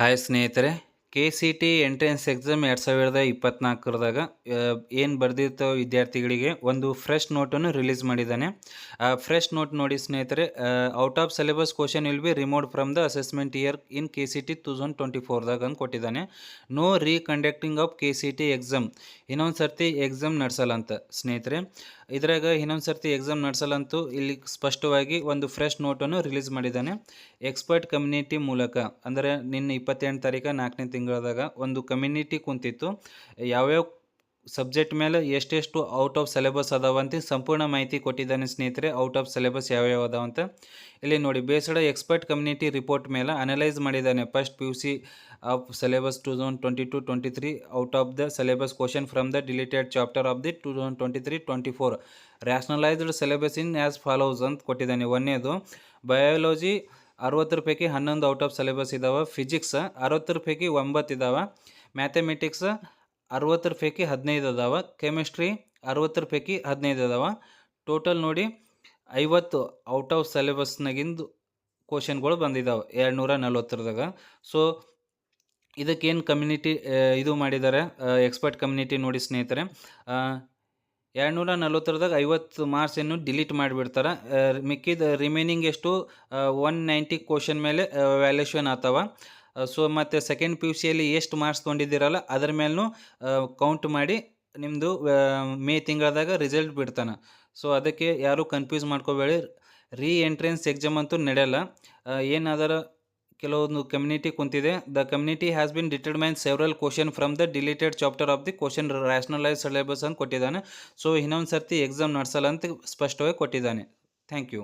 Hi ಸ್ನೇಹಿತರೆ. K C T entrance exam ಎರಡು ಸಾವಿರದ ಇಪ್ಪತ್ತ್ನಾಲ್ಕರದಾಗ ಏನು ಬರೆದಿರ್ತಾವೆ ವಿದ್ಯಾರ್ಥಿಗಳಿಗೆ? ಒಂದು ಫ್ರೆಶ್ ನೋಟನ್ನು ರಿಲೀಸ್ ಮಾಡಿದ್ದಾನೆ. ಆ ಫ್ರೆಶ್ ನೋಟ್ ನೋಡಿ ಸ್ನೇಹಿತರೆ out of syllabus question will be remote from the assessment year in K C T two thousand twenty ಫೋರ್ದಾಗ ಅಂತ ಕೊಟ್ಟಿದ್ದಾನೆ. No reconducting of K C T exam ಇನ್ನೊಂದು ಸರ್ತಿ ಎಕ್ಸಾಮ್ ನಡೆಸಲ್ಲ ಅಂತ ಸ್ನೇಹಿತರೆ. ಇದ್ರಾಗ ಇನ್ನೊಂದು ಸರ್ತಿ ಎಕ್ಸಾಮ್ ನಡೆಸಲ್ಲಂತೂ ಇಲ್ಲಿ ಸ್ಪಷ್ಟವಾಗಿ ಒಂದು ಫ್ರೆಶ್ ನೋಟನ್ನು ರಿಲೀಸ್ ಮಾಡಿದ್ದಾನೆ. ಎಕ್ಸ್ಪರ್ಟ್ ಕಮ್ಯುನಿಟಿ ಮೂಲಕ, ಅಂದರೆ ನಿನ್ನೆ ಇಪ್ಪತ್ತೆಂಟು ತಾರೀಕು ನಾಲ್ಕನೇ ತಿಂಗಳದಾಗ ಒಂದು ಕಮ್ಯುನಿಟಿ ಕುಂತಿತ್ತು. ಯಾವ್ಯಾವ ಸಬ್ಜೆಕ್ಟ್ ಮೇಲೆ ಎಷ್ಟೆಷ್ಟು ಔಟ್ ಆಫ್ ಸಿಲೆಬಸ್ ಅದಾವ ಅಂತ ಸಂಪೂರ್ಣ ಮಾಹಿತಿ ಕೊಟ್ಟಿದ್ದಾನೆ ಸ್ನೇಹಿತರೆ ಔಟ್ ಆಫ್ ಸಿಲೆಬಸ್ ಯಾವ್ಯಾವ ಅದಾವ ಅಂತ. ಇಲ್ಲಿ ನೋಡಿ ಬೇಸಡ ಎಕ್ಸ್ಪರ್ಟ್ ಕಮ್ಯುನಿಟಿ ರಿಪೋರ್ಟ್ ಮೇಲೆ ಅನಲೈಸ್ ಮಾಡಿದ್ದಾನೆ. First P U C of syllabus two thousand twenty two twenty three out of the syllabus question from the deleted chapter of the two thousand twenty three twenty four rationalised syllabus in as follows ಅಂತ ಕೊಟ್ಟಿದ್ದಾನೆ. ಒನ್ನೇದು biology ಅರವತ್ತರ ಪೈಕಿ ಹನ್ನೊಂದು out of ಸಿಲೆಬಸ್ ಇದಾವೆ. Physics ಅರವತ್ತರ ಪೈಕಿ ಒಂಬತ್ತು ಇದಾವೆ. ಮ್ಯಾಥಮೆಟಿಕ್ಸ್ ಅರವತ್ತರ ಪೈಕಿ ಹದಿನೈದು ಅದಾವೆ. ಕೆಮಿಸ್ಟ್ರಿ ಅರವತ್ತರ ಪೈಕಿ ಹದಿನೈದು ಅದಾವೆ. ಟೋಟಲ್ ನೋಡಿ ಐವತ್ತು ಔಟ್ ಆಫ್ ಸಿಲೆಬಸ್ನಾಗಿಂದು ಕ್ವಶನ್ಗಳು ಬಂದಿದ್ದಾವೆ ಎರಡು ನೂರ ನಲ್ವತ್ತರದಾಗ. ಸೊ ಇದಕ್ಕೇನು ಕಮ್ಯುನಿಟಿ ಇದು ಮಾಡಿದ್ದಾರೆ ಎಕ್ಸ್ಪರ್ಟ್ ಕಮ್ಯುನಿಟಿ ನೋಡಿ ಸ್ನೇಹಿತರೆ. ಎರಡು ನೂರ ನಲ್ವತ್ತರದಾಗ ಐವತ್ತು ಮಾರ್ಕ್ಸನ್ನು ಡಿಲೀಟ್ ಮಾಡಿಬಿಡ್ತಾರೆ. ಮಿಕ್ಕಿದ ರಿಮೈನಿಂಗ್ ಎಷ್ಟು? ಒನ್ ನೈಂಟಿ ಕ್ವಶನ್ ಮೇಲೆ ವ್ಯಾಲ್ಯೂಷನ್ ಆಗ್ತಾವ ಸೊ ಮತ್ತು ಸೆಕೆಂಡ್ ಪಿ ಯು ಸಿಯಲ್ಲಿ ಎಷ್ಟು ಮಾರ್ಕ್ಸ್ ತೊಗೊಂಡಿದ್ದೀರಲ್ಲ, ಅದ್ರ ಮೇಲೂ ಕೌಂಟ್ ಮಾಡಿ ನಿಮ್ಮದು ಮೇ ತಿಂಗಳದಾಗ ರಿಸಲ್ಟ್ ಬಿಡ್ತಾನೆ. ಸೊ ಅದಕ್ಕೆ ಯಾರೂ ಕನ್ಫ್ಯೂಸ್ ಮಾಡ್ಕೋಬೇಡಿ. ರೀ ಎಂಟ್ರೆನ್ಸ್ ಎಕ್ಸಾಮ್ ಅಂತೂ ನಡೆಯಲ್ಲ. ಏನಾದರೂ ಕೆಲವೊಂದು community ಕುಂತಿದೆ. The community has been determine several question from the deleted chapter of the question rationalise syllabus ಅಂತ ಕೊಟ್ಟಿದ್ದಾನೆ. ಸೊ ಇನ್ನೊಂದು ಸರ್ತಿ ಎಕ್ಸಾಮ್ ನಡೆಸಲ್ಲ ಅಂತ ಸ್ಪಷ್ಟವಾಗಿ ಕೊಟ್ಟಿದ್ದಾನೆ. Thank you